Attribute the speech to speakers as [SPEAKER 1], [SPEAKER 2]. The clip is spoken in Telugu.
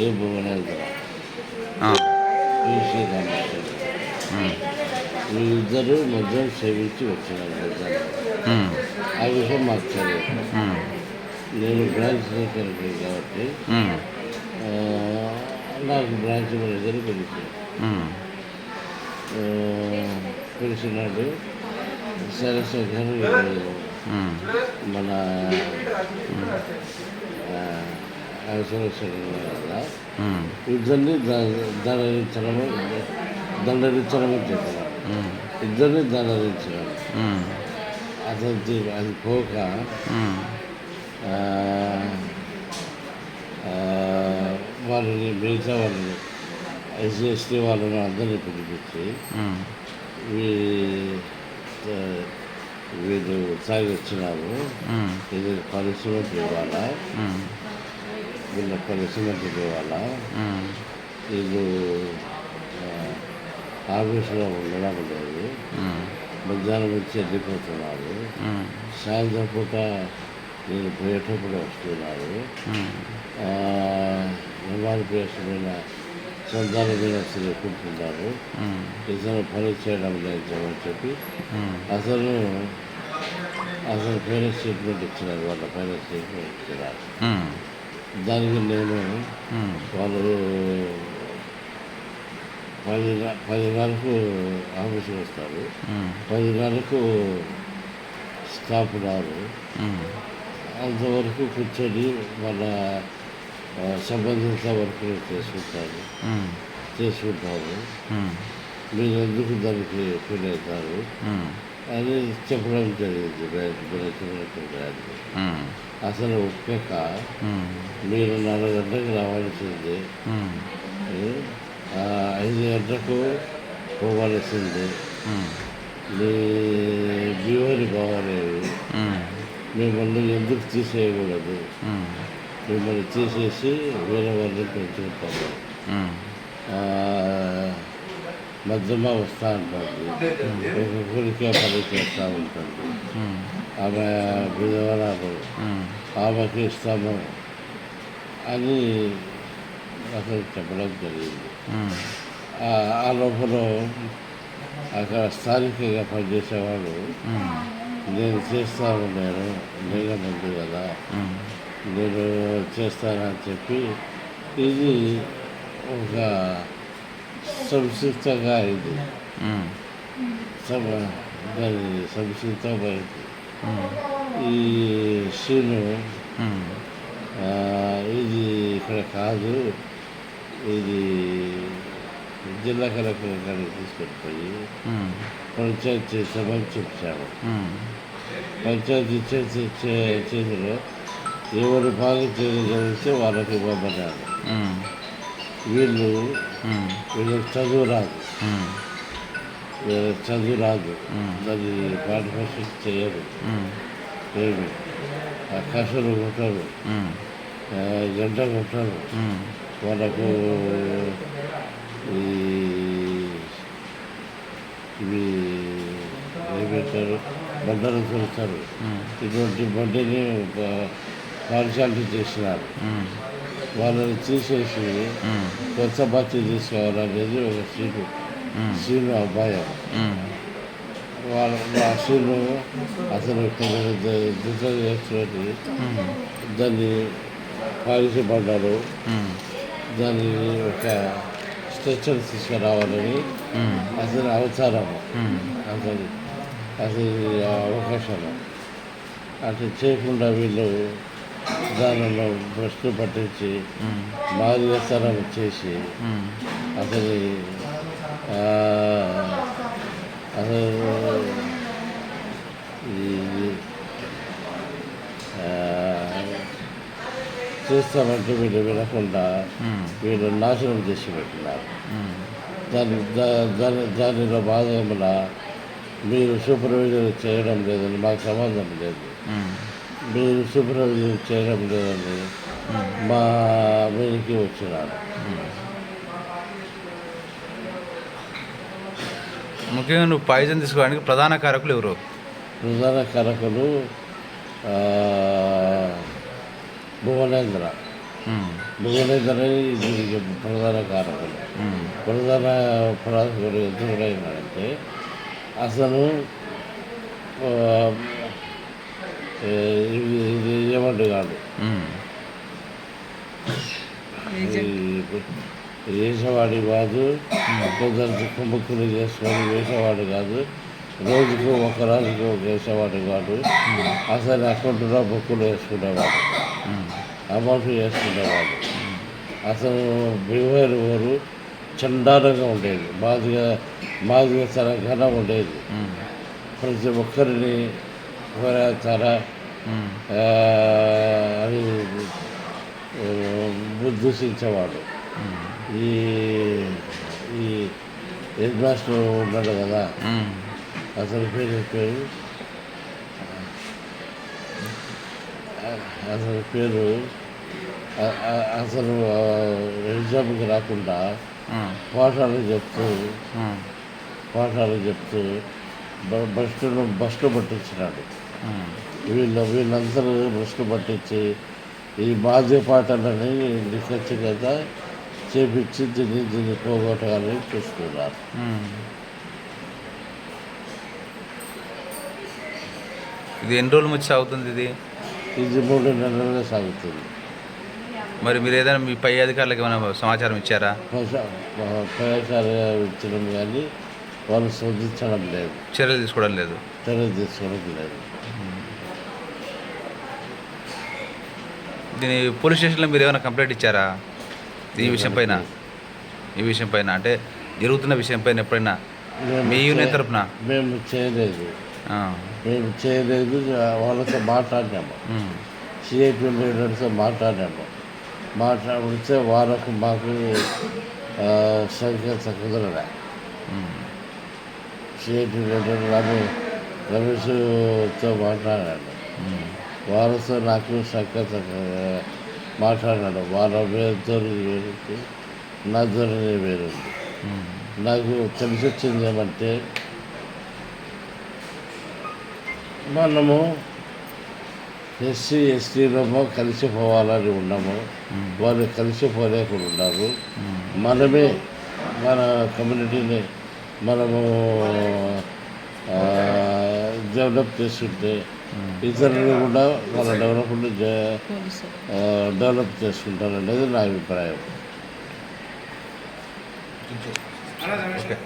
[SPEAKER 1] ఏ వీళ్ళిద్దరూ మద్యం సేవించి వచ్చినారు ఆ విషయం మాకు తెలియదు. నేను బ్రాంచ్ సెక్రటరీ కాబట్టి నాకు బ్రాంచ్ మేనేజర్ పిలిచి
[SPEAKER 2] ఉమ్,
[SPEAKER 1] పిలిచినాడు సరే శేఖర్
[SPEAKER 2] ఉమ్,
[SPEAKER 1] మన ఇద్దరిని దండరించడము దండరించడము చెప్పినాడు
[SPEAKER 2] ఉమ్,
[SPEAKER 1] ఇద్దరిని దండరించడం
[SPEAKER 2] ఉమ్,
[SPEAKER 1] అతను తీ- అది పోక వాళ్ళని మిగతా వాళ్ళని ఎస్సీ ఎస్టీ వాళ్ళని అందరినీ పిలిపించి వీళ్ళు తాగి వచ్చినారు. ఇది పరిశ్రమకి ఇవ్వాలా వీళ్ళ
[SPEAKER 2] ఉమ్,
[SPEAKER 1] వీళ్ళు ఆ, ఆఫీసులో ఉండడం లేదు. మధ్యాహ్నం వచ్చి వెళ్ళిపోతున్నారు. సాయంత్రం పూట నేను పోయేటప్పుడు వస్తున్నారు. నిర్మాణ మీద సొంతాల మీద తిరుగుకుంటున్నారు ఇతను పని చేయడం లేదు అని చెప్పి
[SPEAKER 2] ఉమ్,
[SPEAKER 1] అసలు అసలు పేరెంట్ స్టేట్మెంట్ ఇచ్చినారు. వాళ్ళ పేరెంట్ స్టేట్మెంట్ ఇచ్చినారు. దానికి నేను వాళ్ళు పది పదిన్నరకు ఆఫీస్కి వస్తారు. పదిన్నరకు స్టాఫ్ రారు. అంతవరకు కూర్చొని వాళ్ళ ఆ, సంబంధిత వర్కులు చేసుకుంటారు. చేసుకుంటారు. మీరు ఎందుకు దానికి ఫీల్ అవుతారు? అని చెప్పడం జరిగింది బ్రాంచ్
[SPEAKER 2] ఉమ్,
[SPEAKER 1] అసలు ఒప్పుక మీరు నాలుగు గంటలకు రావాల్సింది. ఐదు గంటలకు పోవాల్సింది. మీ బిహేవియర్ బాగోలేదు. మిమ్మల్ని ఎందుకు తీసేయకూడదు? మిమ్మల్ని తీసేసి వేరే వాళ్ళని పెంచుకుంటాము మధ్యమ వస్తూ ఉంటుంది ఒక్కొక్కరికే పని చేస్తూ ఉంటుంది ఆమె విధవరాలు ఆమెకి ఇస్తాము అని అసలు చెప్పడం జరిగింది. ఆ లోపల అక్కడ స్థానికంగా పనిచేసేవాడు నేను చేస్తాను నేను నేను ఉంది కదా నేను చేస్తానని చెప్పి ఇది ఒక సంక్షిప్తంగా అయింది సంక్షిప్తమైంది
[SPEAKER 2] ఉమ్,
[SPEAKER 1] ఈ ఆ, ఇది ఇక్కడ కాదు ఇది జిల్లా కలెక్టర్ గారికి తీసుకెళ్ళిపోయి పంచాయతీ చెప్పాము
[SPEAKER 2] ఉమ్,
[SPEAKER 1] పంచాయతీ చేతి చేతిలో ఎవరు బాగా చేయగలిగితే వాళ్ళకి ఇవ్వమన్నారు వీళ్ళు వీళ్ళకి చదువు రాదు వీళ్ళకి చదువు రాదు. దాన్ని పార్టిసిపేట్ చేయరు ఆ కషలు కొట్టరు. గంట కొట్టరు. వాళ్ళకు ఈ ఇవి ఏమంటారు బండలు కొడతారు ఇటువంటి బండిని పార్షాలిటీ చేసినారు.
[SPEAKER 2] ఉమ్,
[SPEAKER 1] వాళ్ళని తీసేసి కొత్త బస్సు తీసుకోవాలనేది ఒక సీటు
[SPEAKER 2] ఉమ్,
[SPEAKER 1] సీను అబ్బాయి వాళ్ళ ఆ సీను అసలు దుఃఖ చేస్తున్నది. దాన్ని పాలిసపడ్డారు
[SPEAKER 2] ఉమ్,
[SPEAKER 1] దాన్ని ఒక స్ట్రెచ్చర్ తీసుకురావాలని
[SPEAKER 2] ఉమ్,
[SPEAKER 1] అసలు అవతారం.
[SPEAKER 2] ఉమ్,
[SPEAKER 1] అసలు అసలు ఆ అవకాశం. అట్లా చేయకుండా వీళ్ళు దానిలో ప్రశ్న పట్టించి
[SPEAKER 2] ఉమ్,
[SPEAKER 1] బాధ్యతరం చేసి అసలు అసలు చేస్తామంటే వీళ్ళు వినకుండా వీళ్ళు నాశనం చేసి పెట్టినారు. దాని దాని దానిలో భాగంగా మీరు సూపర్వైజర్ చేయడం లేదని మాకు సంబంధం లేదు. మీరు సూపర్వైజర్ చేయడం లేదని మా మీదకి వచ్చినారు.
[SPEAKER 2] ముఖ్యంగా నువ్వు పాయిజన్ తీసుకోవడానికి ప్రధాన కారకులు ఎవరు?
[SPEAKER 1] ప్రధాన కరకులు భువనేంద్ర. మిగలేదని దీనికి ప్రధాన
[SPEAKER 2] ఉమ్,
[SPEAKER 1] ప్రధాన ప్రాసకుడు ఎందుకంటే అసలు ఏమంటు కాదు వేసేవాడి కాదు కొందరు కుంభకులు చేసుకొని వేసేవాడు కాదు రోజుకు ఒక రోజుకు ఒక వేసేవాడు కాదు అసలు అకౌంట్లో బుక్కులు వేసుకునేవాడు అమౌంట్ వేసుకునేవాడు. అసలు బిహేవియర్ ఊరు చండాలంగా ఉండేది మాదిగా మాదిగా తరగానే ఉండేది. ప్రతి ఒక్కరిని తర అని ఆ, దూషించేవాడు ఈ ఈ హెడ్ మాస్టర్ ఉన్నాడు కదా అతని పేరు పేరు అతని పేరు అతను ఎగ్జామ్కి రాకుండా పాఠాలు చెప్తూ పాఠాలు చెప్తూ బస్సును బస్సు పట్టించినాడు. వీళ్ళు వీళ్ళందరూ బస్సు పట్టించి ఈ బాధ్య పాటలని నిఖచ్చితంగా చేపించి దీన్ని దీన్ని పోగొట్టాలని చూస్తున్నారు.
[SPEAKER 2] ఉమ్. ఇది ఎన్ని రోజులు వచ్చి అవుతుంది ఇది?
[SPEAKER 1] ఇది మూడు నెలలుగా సాగుతుంది.
[SPEAKER 2] మరి మీరు ఏదైనా మీ పై అధికారులకు ఏమైనా సమాచారం ఇచ్చారా?
[SPEAKER 1] ప్రయాసాలుగా ఇచ్చడం కానీ వాళ్ళు శోధించడం లేదు.
[SPEAKER 2] చర్యలు తీసుకోవడం లేదు.
[SPEAKER 1] చర్య తీసుకోవడం లేదు.
[SPEAKER 2] దీని పోలీస్ స్టేషన్లో మీరు ఏమైనా కంప్లైంట్ ఇచ్చారా? ఈ విషయం పైన? ఈ విషయం పైన? అంటే జరుగుతున్న విషయం పైన ఎప్పుడైనా? మీ యూనియన్ తరపున?
[SPEAKER 1] మేము చేయలేదు. మేము చేయలేదు వాళ్ళతో మాట్లాడినాము. సిఐపి లీడర్తో మాట్లాడాము మాట్లాడితే వాళ్ళకు మాకు సంఖ్య కుదరలే
[SPEAKER 2] ఉమ్,
[SPEAKER 1] రమే రమేష్తో మాట్లాడాడు.
[SPEAKER 2] వారితో
[SPEAKER 1] వాళ్ళతో నాకు సంఖ్య మాట్లాడాడు. వాళ్ళ ధోరణి వేరు నా ధోరణి వేరుంది. నాకు తెలిసి వచ్చింది ఏమంటే మనము ఎస్సీ ఎస్టీలమో కలిసిపోవాలని ఉన్నాము. వాళ్ళు కలిసిపోలేకుండా ఉన్నారు మనమే మన కమ్యూనిటీని మనము ఆ, డెవలప్ చేసుకుంటే ఇతరులు కూడా మన డెవలప్మెంట్ డెవలప్ చేసుకుంటారనేది నా అభిప్రాయం.
[SPEAKER 2] ఓకే.